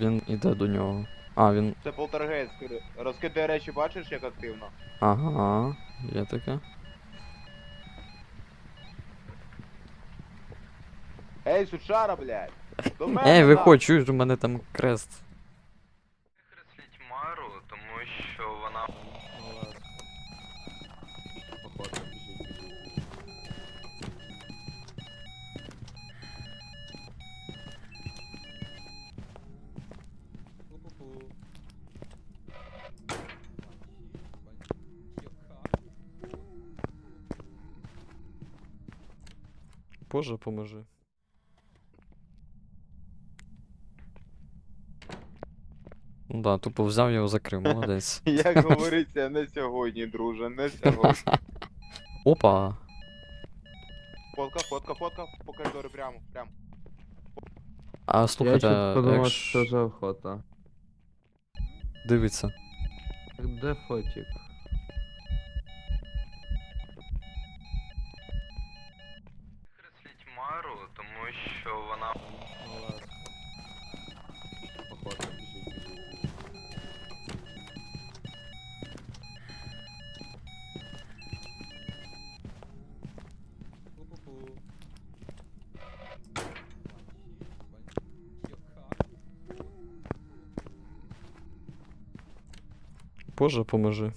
Він іде до нього. А, він. Це полтергейст. Розкидає речі, бачиш, як активно? Ага, є таке. Ей, сучара, блядь! До мене! Ей, виходь, чуєш, у мене там крест. Боже, поможи. Ну да, тупо взяв його закрив, молодець. Як говориться, не сьогодні, друже, не сьогодні. Опа! Фотка, фотка, фотка, по коридору прямо, прямо. А Я слухайте, чуть подумав, якщо що за охота. дивиться. Так Де фотик? Тому що вона Походу, біжить, біжить. Ху-ху-ху. Боже, поможи.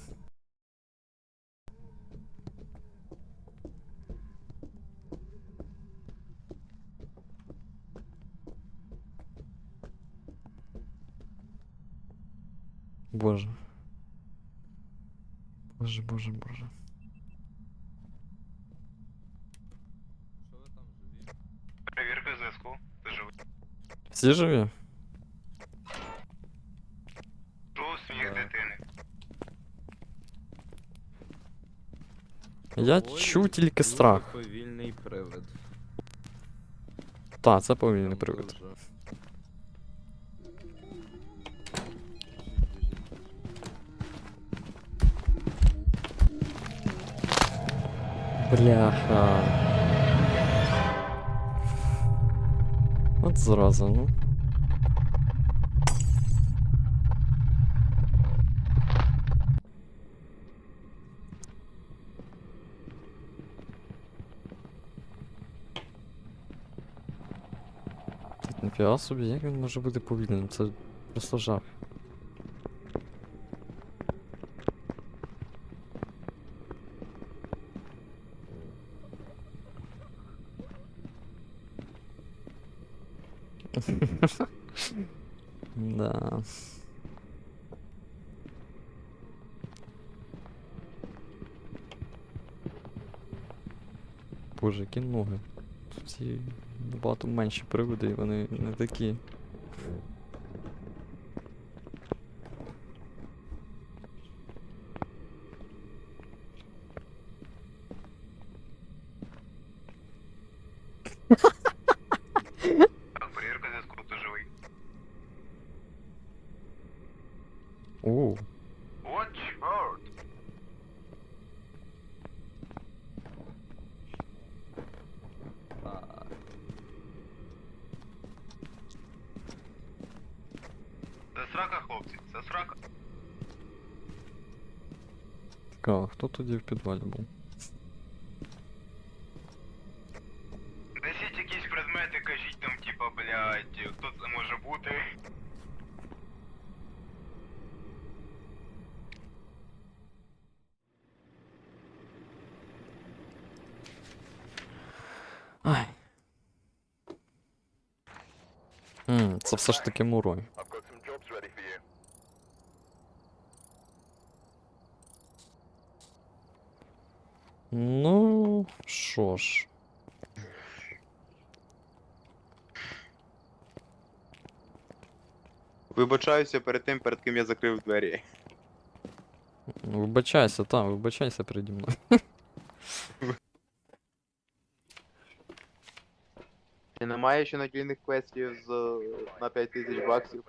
Боже. Боже, боже, боже. Що ви там живі? перевірка зв'язку. Ти живий. Всі живі? Чув сміх дитини. Я чув тільки дуже страх. Повільний привид. Та, це повільний привид. дуже. Бляха. От зразу, ну. Тут ніфіга собі, як він може бути повільним? Це просто жах. Да. Боже, ноги. ноги. Ці набагато менші приводи, вони не такі. Цікаво, хто тоді в підвалі був? Несіть якісь предмети, кажіть там, типа, блядь, хто це може бути. Ай. Ммм, це все ж таки мурой. Вибачаюся перед тим, перед ким я закрив двері. Вибачайся, там, вибачайся переді мною. І немає ще надійних квестів з е, на 5000 баксів.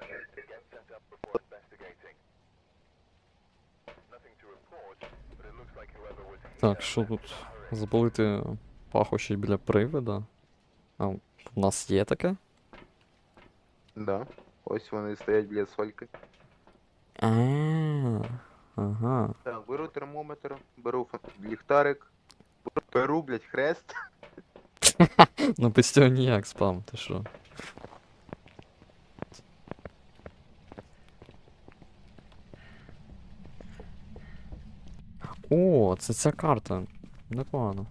Так, що тут? Запалити пахощі біля привида. А, у нас є таке? Да. Ось вони стоять біля сольки. А, ага. Так, беру термометр, беру ліхтарик, беру, блядь, хрест. Ну без цього ніяк спам, ти що? О, це ця карта. Непогано.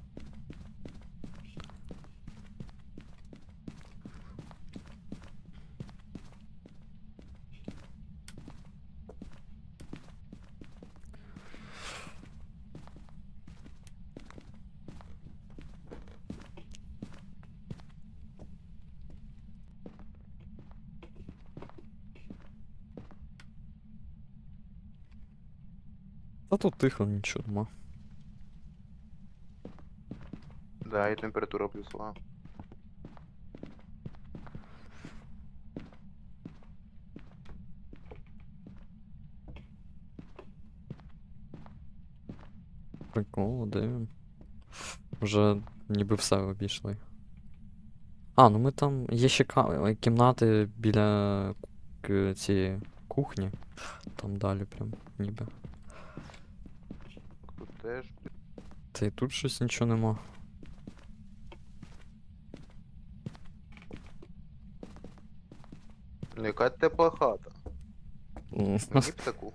Тут тихо, нічого нема. Да, і температура плюсова. Прикол, він? Вже ніби все обійшли. А, ну ми там. Є ще кімнати біля к- цієї кухні. Там далі прям ніби. Теж. Та й тут щось нічого нема. Ну, яка тепла хата. Мені б таку.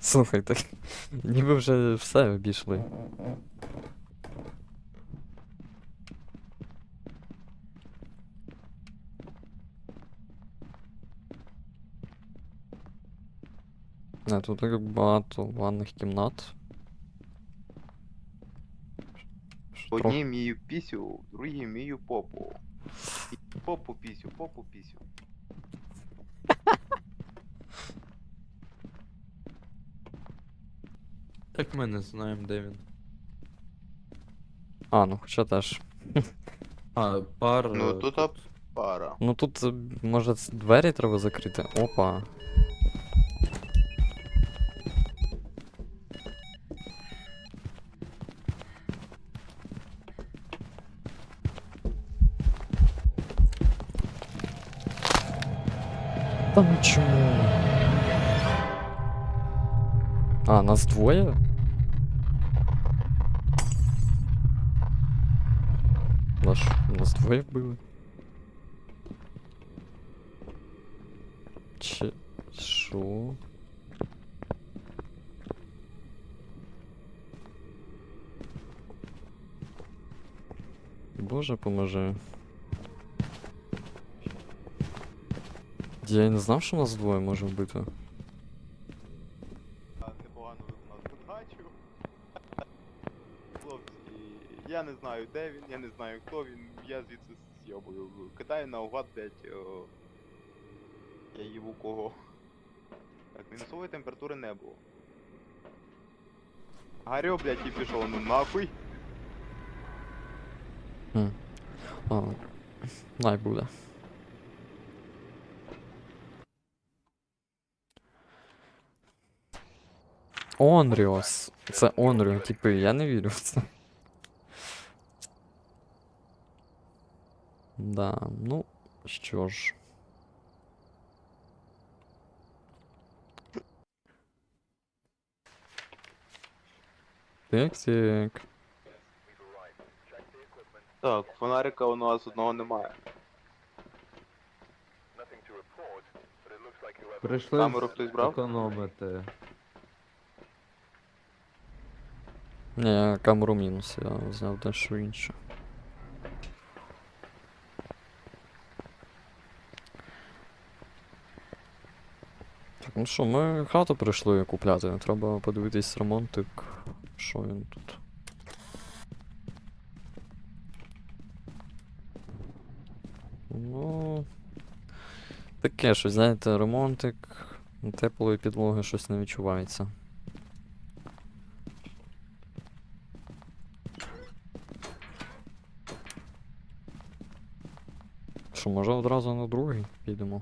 Слухай, так ніби вже все обійшли. Не, тут так багато ванних кімнат. В трохи- одній мію пісю, в другій мію попу. Попу пісю, попу пісю. Так ми не знаємо, де він. А, ну хоча теж. А, пар. Ну, е, тут Пара. Ну тут, е, може, двері треба закрити. Опа. Та ну чому? А, нас двоє? Наш, нас двоє вбили. Чи... Шо? Боже, поможи. Я й не знав, що нас двоє може вбити. Непогано виконав задачу. Хлопці, я не знаю, де він, я не знаю, хто він, я звідси з'йобую. Кидаю наугад, блядь. О... Я їбу кого. Так, мінусової температури не було. Гарю, блядь, і пішов ну нахуй. Хм. А, най буде. Онріос. Це Онріо, типи, я не вірю в це. Да, ну, що ж. Так, так. Так, фонарика у нас одного немає. Прийшли Камеру хтось брав? економити. Я камеру мінус, я взяв дещо інше. Так, ну що, ми хату прийшли купляти. Треба подивитись ремонтик. Що він тут? Ну. Таке щось, знаєте, ремонтик. Теплої підлоги щось не відчувається. що, може одразу на другий підемо.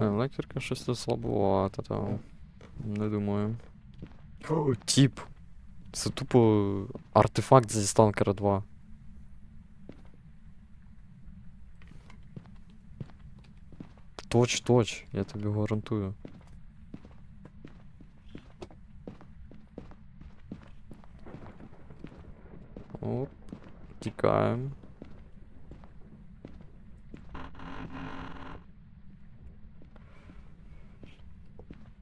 Ну, електрика щось це слабовато там. Не думаю. О, тіп. Це тупо артефакт зі Сталкера 2. Точ, точ, я тобі гарантую. Оп, тікаємо.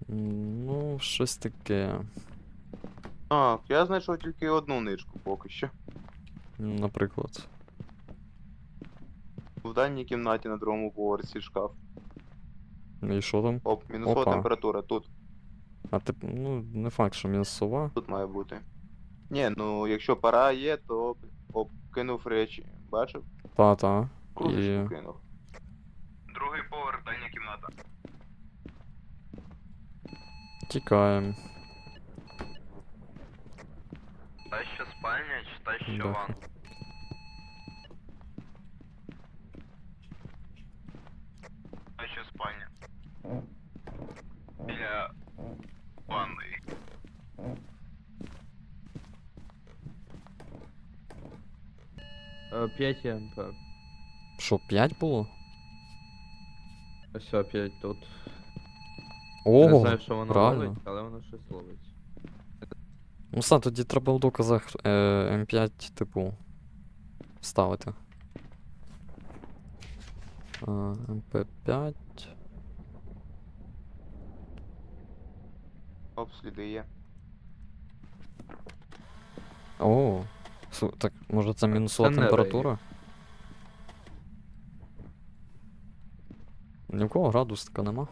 М, Ну, щось таке. Так, я знайшов тільки одну нишку поки що. М, Наприклад. В дальній кімнаті на другому поверсі шкаф. І що там? Оп, мінусова Опа. температура тут. А ти, ну, не факт, що мінусова. Тут має бути. Ні, ну якщо пора є, то оп, кинув речі. Бачив? Та-та. Кружечку І- кинув. Другий поверх, дальня кімната. Тікаємо. Та що спальня, чи та що Да. ванна? Біля ванної. Е, 5 МП. Що, 5 було? Ось опять тут. не Ого! знаю, що воно реально? ловить, але воно щось ловить. Ну все, тоді треба в доказах е, М5, типу, ставити. А, МП5. Оп, сліди є. О, су, так, може це мінусова не температура? Ні в кого градус така нема.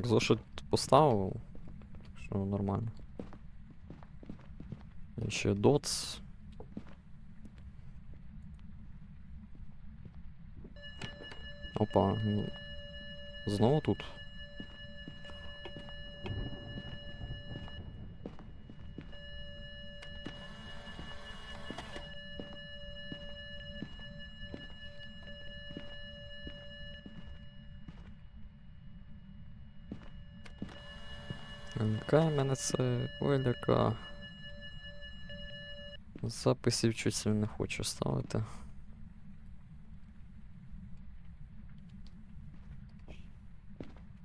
Так, зошит поставив. Так нормально. І доц. Опа. Знову тут. МК мене це виліка. Записів щось не хочу ставити.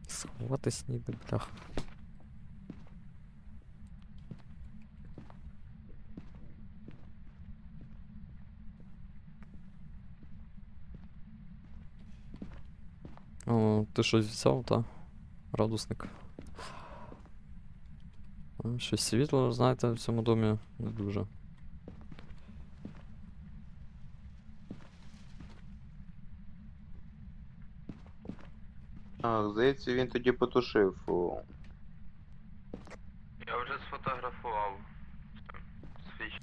Сховатись ніде, блях. О, ти щось взяв, та? Радусник. Щось світло, знаєте, в цьому домі не дуже. А, здається, він тоді потушив. О, Я вже сфотографував свіч.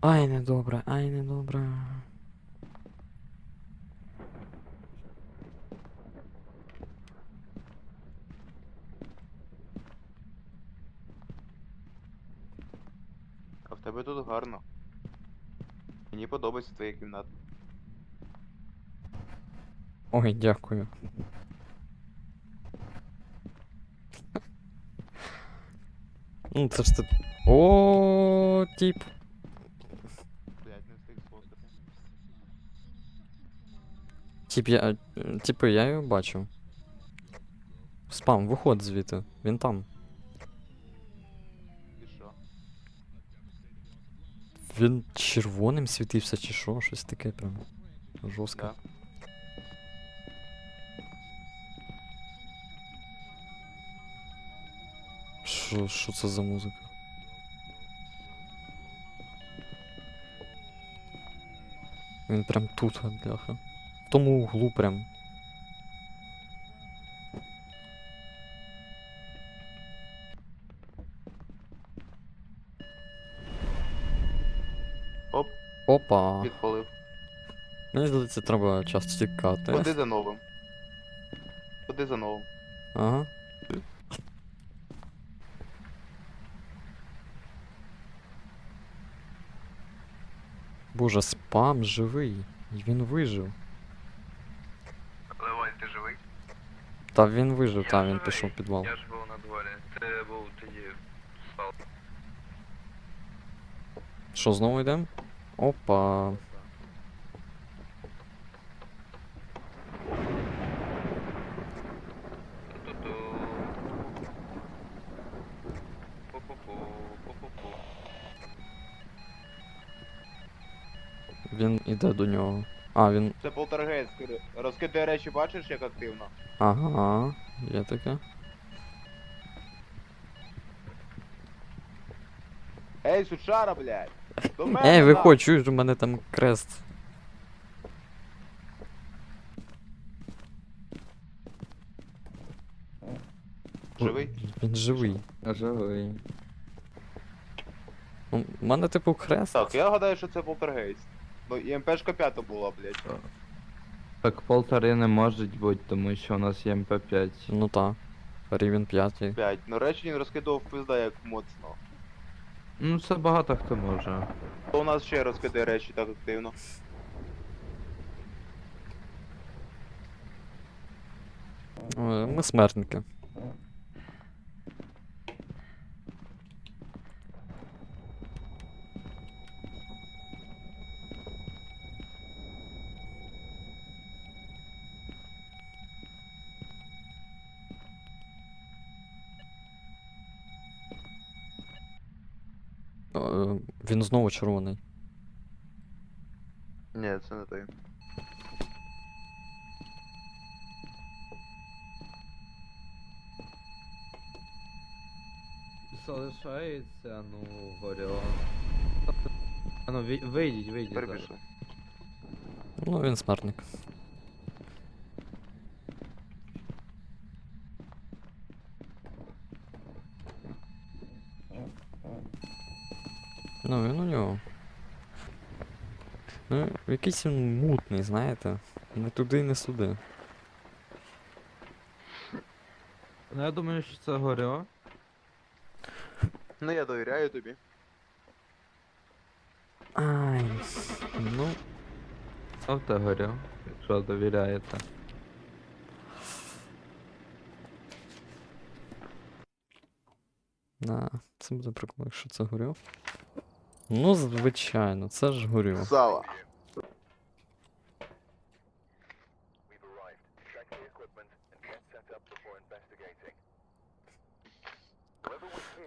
Ай, недобре, ай, недобре. подобається твоя кімната. Ой, дякую. Ну, це ж ти. О, тип. Блять, не встиг сфоткати. Тип, я. е, Типу, я його бачу. Спам, виходь звідти. Він там. Він червоним світився чи що, щось таке прям. Жорстко. Да. Що, що це за музика? Він прям тут, бляха. В тому углу прям. Опа. підпалив. Мені здається, треба часто тікати. Ходи за новим. Ходи за новим. Ага. Боже, спам живий. І він вижив. Леваль, ти живий? Та він вижив, та він пішов в підвал. Я ж був на дворі. Це був тоді спал. Що, знову йдемо? Опа. Він іде до нього. А, він. Це полтергейст. Розкидає речі, бачиш, як активно? Ага, є таке. Ей, сучара, блядь! Ей, виходь, чуєш, у мене там крест. Живий? Він живий. Живий. У мене типу хрест. Так, я гадаю, що це полтергейст. Ну, і МПшка п'ята була, блядь. Так, полтори не можуть бути, тому що у нас є МП5. Ну так. Рівень 5. 5. Ну речі він розкидував пизда як моцно. Ну це багато хто може. То у нас ще розкидає речі так активно. Е, Ми смертники. Е, Він знову червоний. Ні, це не той. Залишається, ну, горіло. А ну, ви- вийдіть, вийдіть зараз. Ну, він смертник. Ну, він у нього. Ну, якийсь він мутний, знаєте. Не туди, не сюди. Ну я думаю, що це горіло. Ну я довіряю тобі. Ай. Ну, Ставте горіло, якщо довіряєте. на, це буде прикольно, якщо це горю. Ну, звичайно, це ж горю. Сава.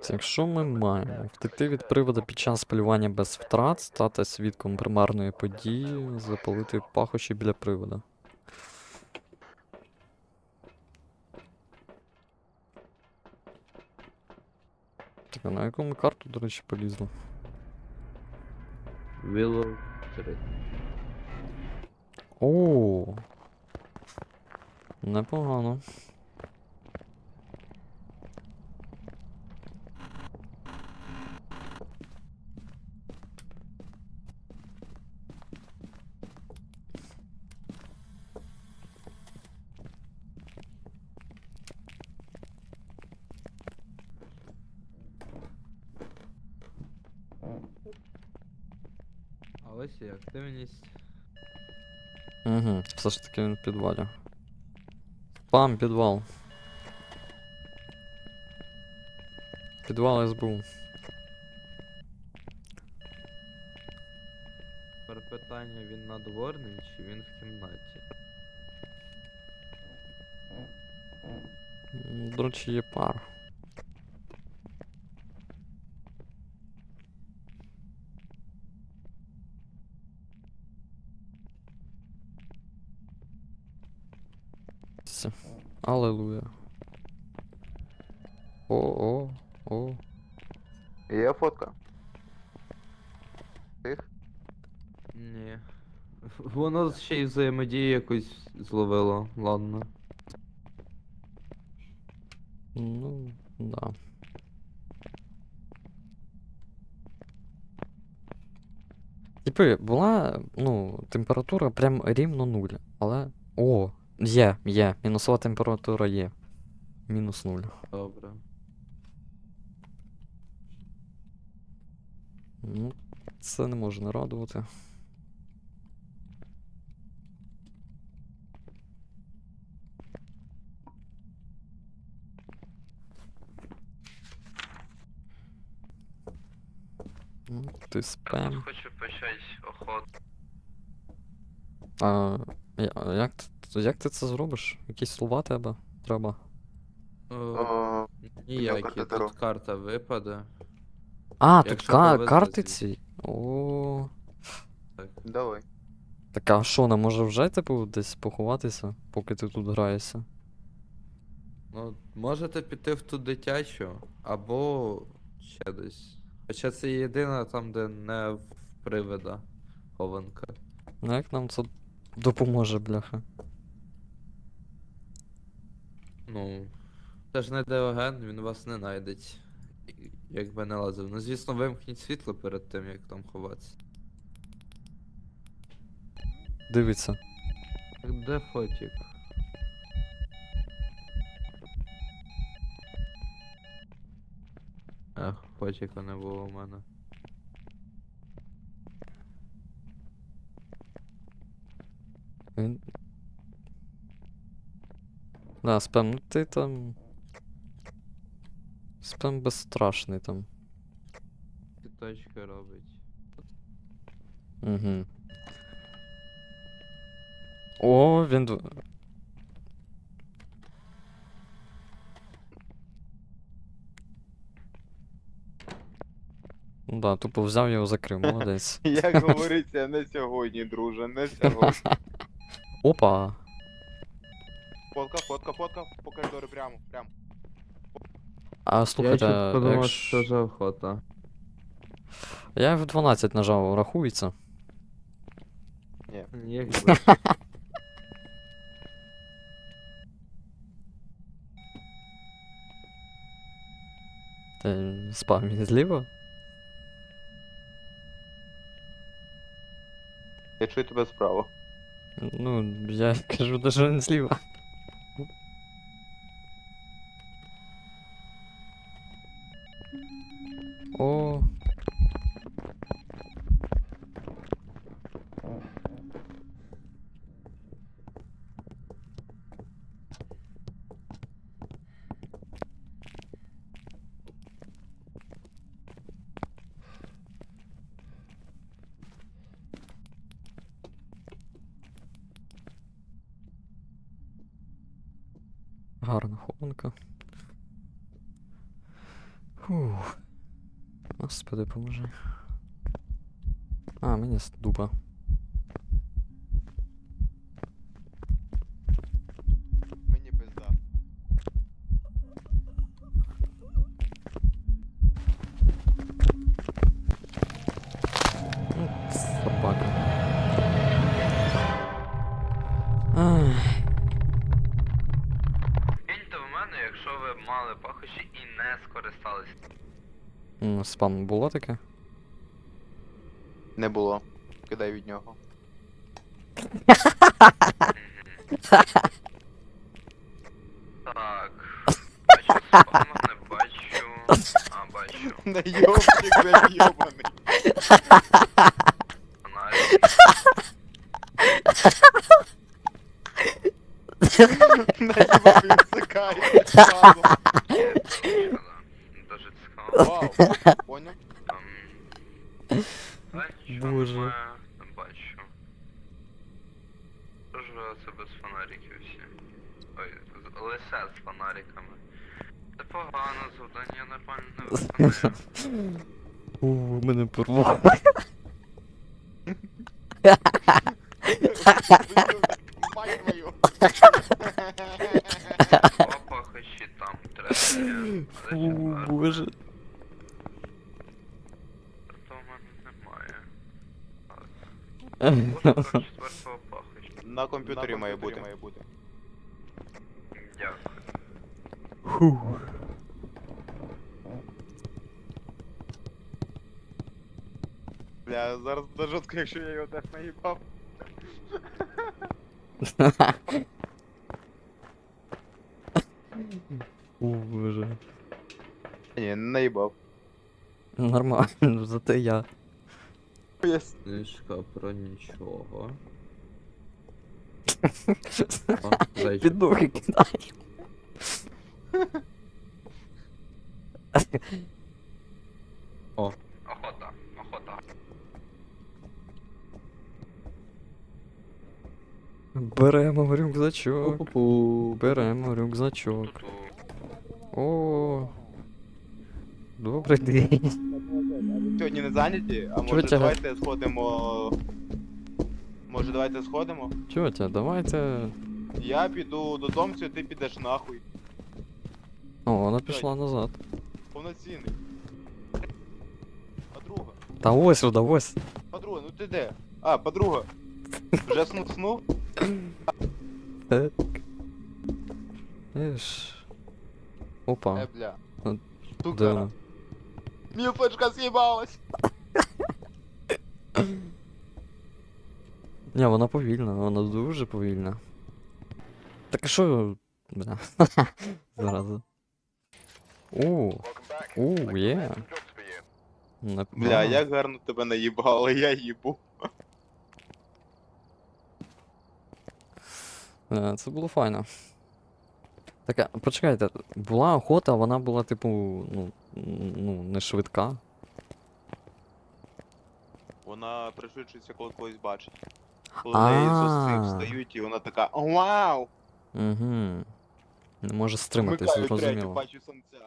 Якщо ми маємо втекти від привода під час полювання без втрат, стати свідком примарної події, запалити пахощі біля привода. Так, а на яку ми карту, до речі, полізли? Willow 3. О. Непогано. активність. Угу, все ж таки він в підвалі. Пам, підвал. Підвал СБУ. Тепер питання, він надворний чи він в кімнаті? М, До речі, є пар. Алелуя. О, о, о. Є фотка. Тих? Ні. Воно ще й взаємодію якусь зловило, ладно. Ну, да. Типи, була, ну, температура прям рівно нуль, але. О, є, є. Мінусова температура є. Мінус нуль. Добре. Ну, це не може не радувати. Ну, Ти спем. хочу почати охоту. А, я- як, ти- як ти це зробиш? Якісь слова тебе треба? О, ніякі, карта тут карта випаде. А, тут Якщо ка- повезе, карти ці. О. Так. Давай. Так а що, не може вже типу десь поховатися, поки ти тут граєшся? Ну, можете піти в ту дитячу, або ще десь. Хоча це єдина там, де не в привида хованка. Ну як нам це допоможе, бляха? Ну, це ж не Деоген, він вас не найдеть. Якби не лазив. Ну, звісно, вимкніть світло перед тим, як там ховатися. Дивиться. Так де фотік? Ех, фотіка не було у мене. Він. Да, спем, ну ти там. Спем безстрашний там. Ці точки робить. Угу. О, він. Ну да, тупо взяв його закрив, молодець. Як говориться, не сьогодні, друже, не сьогодні. Опа! Фотка, фотка, фотка, по коридору прямо, прямо. А слухайте, Я чуть подумав, якщо- що за охота. я в 12 нажав, рахується. Якби. Та спав він зліва. Я чую тебе справа. Ну, я кажу, даже не зліва. О. Гарна хованка. Господи, поможи. А, мені з дуба. Мені пизда. Ну, собака. Ай. Киньте в мене, якщо ви мали пахощі і не скористались. Ну, Спам було таке? Не було. Кидай від нього. Так. Бачу спама, не бачу. А, бачу. Найобчик зайобаний. Фонарик. Наїбав і всикає. Мало. Що, да, Дуже цікаво. Вау. Бачу, Боже. бачу. Що це без фонариків всі? Ой, лише з фонариками. Це погано, завдання нормально не виконує. У, мене порвало. Мать твою. Опахощі там третє. Фу, боже. На компьютере моей бути. Дякую. Фух. Бля, зараз буде жорстко, якщо я его так наебал. О, боже. Не наебал. Нормально, зато я. Єс. Книжка про нічого. О, зайчик. Під ноги кидаю. Охота, охота. Беремо рюкзачок. Пу-пу-пу. Беремо рюкзачок. Тут О. Добрий день. Сьогодні не зайняті, а може тяга- давайте сходимо. Може давайте сходимо? Тьотя, давайте. Я піду до Томцю, ти підеш нахуй. О, вона пішла назад. Повноцінний. Подруга. Та ось сюди, ось. Подруга, ну ти де? А, подруга. Вже снув снув? Так. Опа. Е, бля. Де вона? Мілфочка з'їбалась. Ні, вона повільна, вона дуже повільна. Так а що. Бля. Зараза. У. У, є. Бля, як гарно тебе наїбали, я їбу. Е, Це було файно. Так, а, почекайте, була охота, вона була, типу, ну, ну, не швидка. Вона пришвидшується, коли когось бачить. Коли неї зустрів встають, і вона така Вау! Угу. Не може стриматись, Вмикаю третю, зрозуміло. бачу самця.